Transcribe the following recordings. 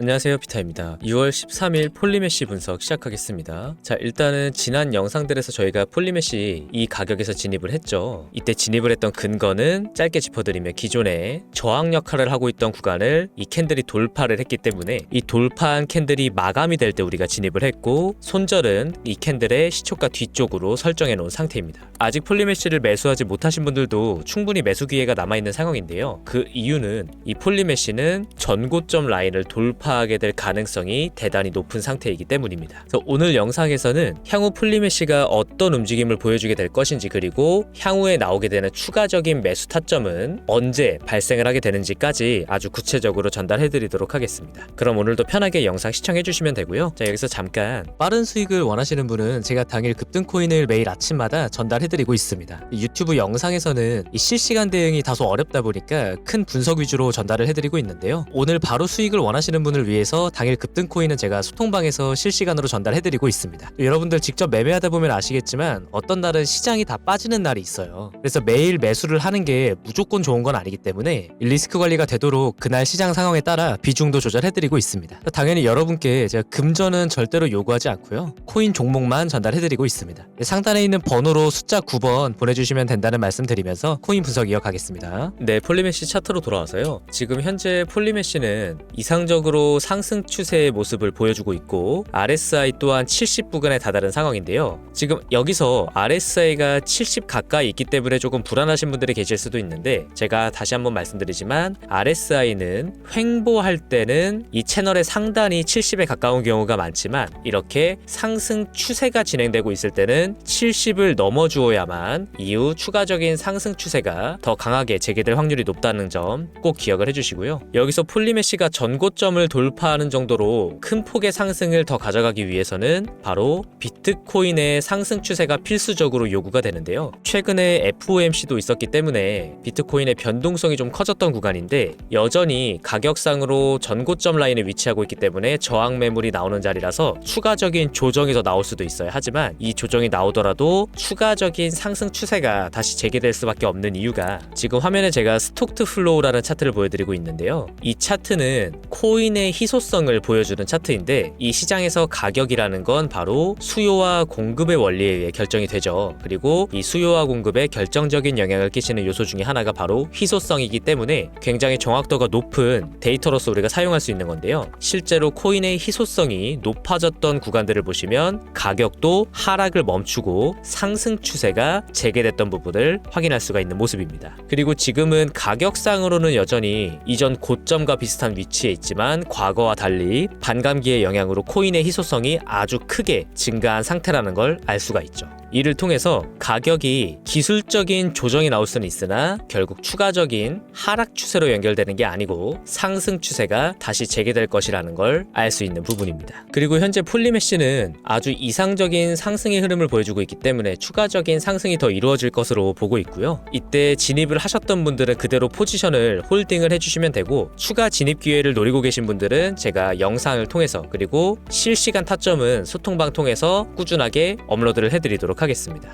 안녕하세요 피타입니다. 2월 13일 폴리메시 분석 시작하겠습니다. 자 일단은 지난 영상들에서 저희가 폴리메시 이 가격에서 진입을 했죠. 이때 진입을 했던 근거는 짧게 짚어드리면 기존에 저항 역할을 하고 있던 구간을 이 캔들이 돌파를 했기 때문에 이 돌파한 캔들이 마감이 될 때 우리가 진입을 했고 손절은 이 캔들의 시초가 뒤쪽으로 설정해 놓은 상태입니다. 아직 폴리메시를 매수하지 못하신 분들도 충분히 매수 기회가 남아 있는 상황인데요. 그 이유는 이 폴리메시는 전고점 라인을 돌파 하게 될 가능성이 대단히 높은 상태이기 때문입니다. 그래서 오늘 영상에서는 향후 폴리메시가 어떤 움직임을 보여주게 될 것인지 그리고 향후에 나오게 되는 추가적인 매수 타점은 언제 발생을 하게 되는지까지 아주 구체적으로 전달해 드리도록 하겠습니다. 그럼 오늘도 편하게 영상 시청해 주시면 되고요. 자, 여기서 잠깐 빠른 수익을 원하시는 분은 제가 당일 급등 코인을 매일 아침마다 전달해 드리고 있습니다. 이 유튜브 영상에서는 이 실시간 대응이 다소 어렵다 보니까 큰 분석 위주로 전달을 해 드리고 있는데요. 오늘 바로 수익을 원하시는 분을 위해서 당일 급등 코인은 제가 소통방에서 실시간으로 전달해드리고 있습니다. 여러분들 직접 매매하다 보면 아시겠지만 어떤 날은 시장이 다 빠지는 날이 있어요. 그래서 매일 매수를 하는 게 무조건 좋은 건 아니기 때문에 이 리스크 관리가 되도록 그날 시장 상황에 따라 비중도 조절해드리고 있습니다. 당연히 여러분께 제가 금전은 절대로 요구하지 않고요. 코인 종목만 전달해드리고 있습니다. 상단에 있는 번호로 숫자 9번 보내주시면 된다는 말씀 드리면서 코인 분석 이어가겠습니다. 네, 폴리메시 차트로 돌아와서요. 지금 현재 폴리메시는 이상적으로 상승 추세의 모습을 보여주고 있고 RSI 또한 70 구간에 다다른 상황인데요. 지금 여기서 RSI가 70 가까이 있기 때문에 조금 불안하신 분들이 계실 수도 있는데 제가 다시 한번 말씀드리지만 RSI는 횡보할 때는 이 채널의 상단이 70에 가까운 경우가 많지만 이렇게 상승 추세가 진행되고 있을 때는 70을 넘어주어야만 이후 추가적인 상승 추세가 더 강하게 재개될 확률이 높다는 점 꼭 기억을 해주시고요. 여기서 폴리메시가 전고점을 돌파하는 정도로 큰 폭의 상승을 더 가져가기 위해서는 바로 비트코인의 상승 추세가 필수적으로 요구가 되는데요. 최근에 FOMC도 있었기 때문에 비트코인의 변동성이 좀 커졌던 구간인데 여전히 가격상으로 전고점 라인에 위치하고 있기 때문에 저항 매물이 나오는 자리라서 추가적인 조정이 더 나올 수도 있어요. 하지만 이 조정이 나오더라도 추가적인 상승 추세가 다시 재개될 수밖에 없는 이유가 지금 화면에 제가 스톡트 플로우라는 차트를 보여드리고 있는데요. 이 차트는 코인의 희소성을 보여주는 차트인데 이 시장에서 가격이라는 건 바로 수요와 공급의 원리에 의해 결정이 되죠. 그리고 이 수요와 공급에 결정적인 영향을 끼치는 요소 중에 하나가 바로 희소성이기 때문에 굉장히 정확도가 높은 데이터로서 우리가 사용할 수 있는 건데요. 실제로 코인의 희소성이 높아졌던 구간들을 보시면 가격도 하락을 멈추고 상승 추세가 재개됐던 부분을 확인할 수가 있는 모습입니다. 그리고 지금은 가격상으로는 여전히 이전 고점과 비슷한 위치에 있지만 과거와 달리 반감기의 영향으로 코인의 희소성이 아주 크게 증가한 상태라는 걸 알 수가 있죠. 이를 통해서 가격이 기술적인 조정이 나올 수는 있으나 결국 추가적인 하락 추세로 연결되는 게 아니고 상승 추세가 다시 재개될 것이라는 걸 알 수 있는 부분입니다. 그리고 현재 폴리메시는 아주 이상적인 상승의 흐름을 보여주고 있기 때문에 추가적인 상승이 더 이루어질 것으로 보고 있고요. 이때 진입을 하셨던 분들은 그대로 포지션을 홀딩을 해주시면 되고 추가 진입 기회를 노리고 계신 분들은 제가 영상을 통해서 그리고 실시간 타점은 소통방 통해서 꾸준하게 업로드를 해드리도록 하겠습니다.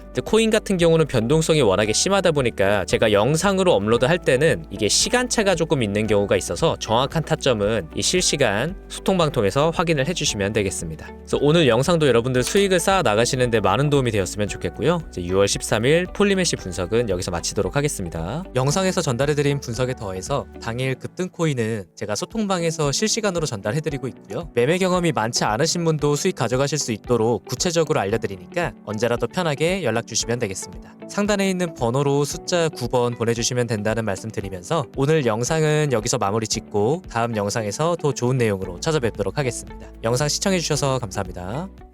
근데 코인 같은 경우는 변동성이 워낙에 심하다 보니까 제가 영상으로 업로드할 때는 이게 시간차가 조금 있는 경우가 있어서 정확한 타점은 이 실시간 소통방 통해서 확인을 해주시면 되겠습니다. 그래서 오늘 영상도 여러분들 수익을 쌓아 나가시는데 많은 도움이 되었으면 좋겠고요. 이제 6월 13일 폴리메시 분석은 여기서 마치도록 하겠습니다. 영상에서 전달해드린 분석에 더해서 당일 급등 코인은 제가 소통방에서 실시간으로 전달해드리고 있고요. 매매 경험이 많지 않으신 분도 수익 가져가실 수 있도록 구체적으로 알려드리니까 언제라도 편하게 연락 주시면 되겠습니다. 상단에 있는 번호로 숫자 9번 보내주시면 된다는 말씀 드리면서 오늘 영상은 여기서 마무리 짓고 다음 영상에서 더 좋은 내용으로 찾아뵙도록 하겠습니다. 영상 시청해주셔서 감사합니다.